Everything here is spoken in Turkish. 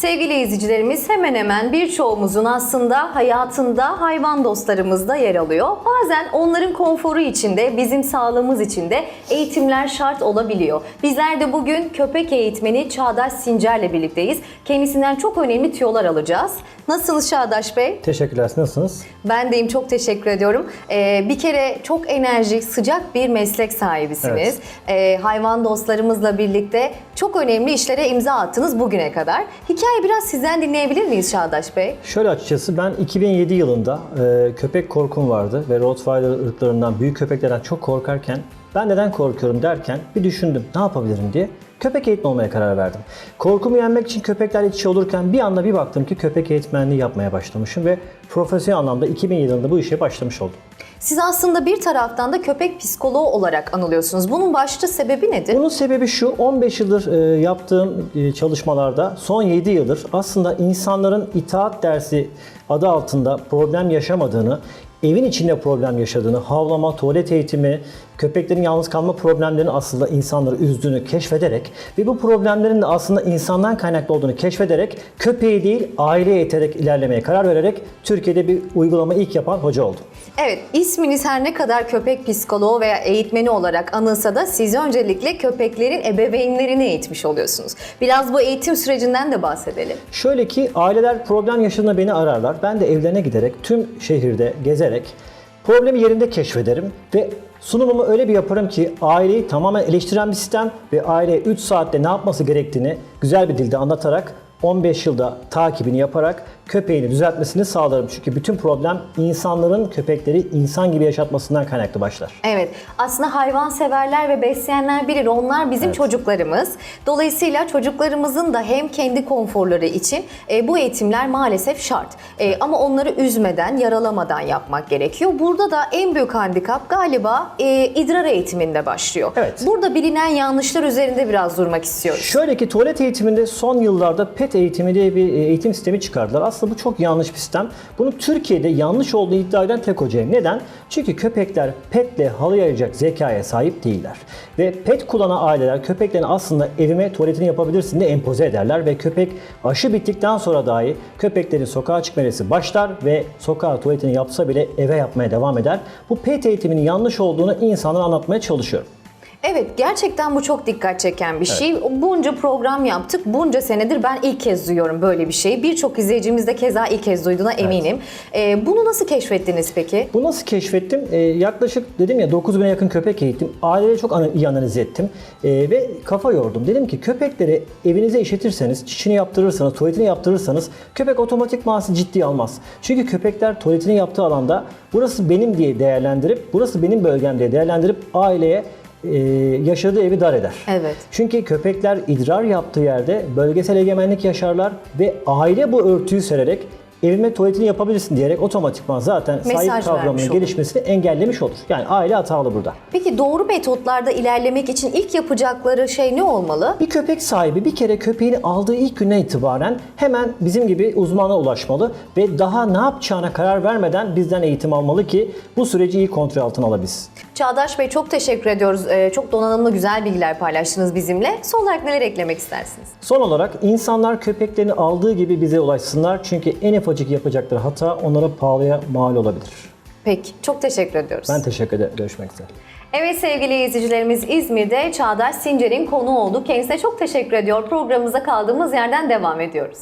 Sevgili izleyicilerimiz hemen hemen birçoğumuzun aslında hayatında hayvan dostlarımız da yer alıyor. Bazen onların konforu içinde, bizim sağlığımız için de eğitimler şart olabiliyor. Bizler de bugün köpek eğitmeni Çağdaş Sincer'le birlikteyiz. Kendisinden çok önemli tüyolar alacağız. Nasılsınız Çağdaş Bey? Teşekkürler. Siz Nasılsınız? Ben deyim çok teşekkür ediyorum. Ee, bir kere çok enerjik, sıcak bir meslek sahibisiniz. Ee, hayvan dostlarımızla birlikte çok önemli işlere imza attınız bugüne kadar. Hikaye biraz sizden dinleyebilir miyiz Çağdaş Bey? Şöyle açıkçası ben 2007 yılında e, köpek korkum vardı ve Rottweiler ırklarından, büyük köpeklerden çok korkarken ben neden korkuyorum derken bir düşündüm ne yapabilirim diye köpek eğitmeni olmaya karar verdim. Korkumu yenmek için köpeklerle iç içe olurken bir anda bir baktım ki köpek eğitmenliği yapmaya başlamışım ve profesyonel anlamda 2007 yılında bu işe başlamış oldum. Siz aslında bir taraftan da köpek psikoloğu olarak anılıyorsunuz. Bunun başlıca sebebi nedir? Bunun sebebi şu, 15 yıldır e, yaptığım e, çalışmalarda son 7 yıldır aslında insanların itaat dersi adı altında problem yaşamadığını, evin içinde problem yaşadığını, havlama, tuvalet eğitimi, köpeklerin yalnız kalma problemlerinin aslında insanları üzdüğünü keşfederek ve bu problemlerin de aslında insandan kaynaklı olduğunu keşfederek köpeği değil aileye eğiterek ilerlemeye karar vererek Türkiye'de bir uygulama ilk yapan hoca oldum. Evet, isminiz her ne kadar köpek psikoloğu veya eğitmeni olarak anılsa da siz öncelikle köpeklerin ebeveynlerini eğitmiş oluyorsunuz. Biraz bu eğitim sürecinden de bahsedelim. Şöyle ki aileler problem yaşadığında beni ararlar. Ben de evlerine giderek tüm şehirde gezerek problemi yerinde keşfederim ve sunumumu öyle bir yaparım ki aileyi tamamen eleştiren bir sistem ve aileye 3 saatte ne yapması gerektiğini güzel bir dilde anlatarak 15 yılda takibini yaparak köpeğini düzeltmesini sağlarım. Çünkü bütün problem insanların köpekleri insan gibi yaşatmasından kaynaklı başlar. Evet, aslında hayvan severler ve besleyenler bilir. Onlar bizim çocuklarımız. Dolayısıyla çocuklarımızın da hem kendi konforları için e, bu eğitimler maalesef şart. E, ama onları üzmeden, yaralamadan yapmak gerekiyor. Burada da en büyük handikap galiba e, idrar eğitiminde başlıyor. Evet. Burada bilinen yanlışlar üzerinde biraz durmak istiyoruz. Şöyle ki tuvalet eğitiminde son yıllarda pet eğitimi diye bir e, eğitim sistemi çıkardılar. Aslında bu çok yanlış bir sistem. Bunu Türkiye'de yanlış olduğu iddia eden tek hocayım. Neden? Çünkü köpekler petle halayayacak zekaya sahip değiller. Ve pet kullanan aileler köpeklerin aslında evime tuvaletini yapabilirsin diye empoze ederler ve köpek aşı bittikten sonra dahi köpeklerin sokağa çıkması başlar ve sokağa tuvaletini yapsa bile eve yapmaya devam eder. Bu pet eğitiminin yanlış olduğunu insanlara anlatmaya çalışıyorum. Evet gerçekten bu çok dikkat çeken bir şey. Bunca program yaptık. Bunca senedir ben ilk kez duyuyorum böyle bir şeyi. Birçok izleyicimiz de keza ilk kez duyduğuna eminim. Ee, bunu nasıl keşfettiniz peki? Bu nasıl keşfettim? Ee, yaklaşık dedim ya 9000'e yakın köpek eğittim. Aileleri çok ana- iyi analiz ettim. Ee, ve kafa yordum. Dedim ki köpekleri evinize işletirseniz, çişini yaptırırsanız, tuvaletini yaptırırsanız köpek otomatikman sizi ciddiye almaz. Çünkü köpekler tuvaletini yaptığı alanda burası benim diye değerlendirip, burası benim bölgem diye değerlendirip aileye e, yaşadığı evi dar eder. Evet. Çünkü köpekler idrar yaptığı yerde bölgesel egemenlik yaşarlar ve aile bu örtüyü sererek evime tuvaletini yapabilirsin diyerek otomatikman zaten Mesaj sahip kavramının olur. gelişmesini engellemiş olur. Yani aile hatalı burada. Peki doğru metotlarda ilerlemek için ilk yapacakları şey ne olmalı? Bir köpek sahibi bir kere köpeğini aldığı ilk günden itibaren hemen bizim gibi uzmana ulaşmalı ve daha ne yapacağına karar vermeden bizden eğitim almalı ki bu süreci iyi kontrol altına alabilsin. Çağdaş Bey çok teşekkür ediyoruz. Ee, çok donanımlı güzel bilgiler paylaştınız bizimle. Son olarak neler eklemek istersiniz? Son olarak insanlar köpeklerini aldığı gibi bize ulaşsınlar çünkü en ufacık yapacakları hata onlara pahalıya mal olabilir. Peki çok teşekkür ediyoruz. Ben teşekkür ederim. Görüşmek üzere. Evet sevgili izleyicilerimiz İzmir'de Çağdaş Sincer'in konu oldu. Kendisine çok teşekkür ediyor. Programımıza kaldığımız yerden devam ediyoruz.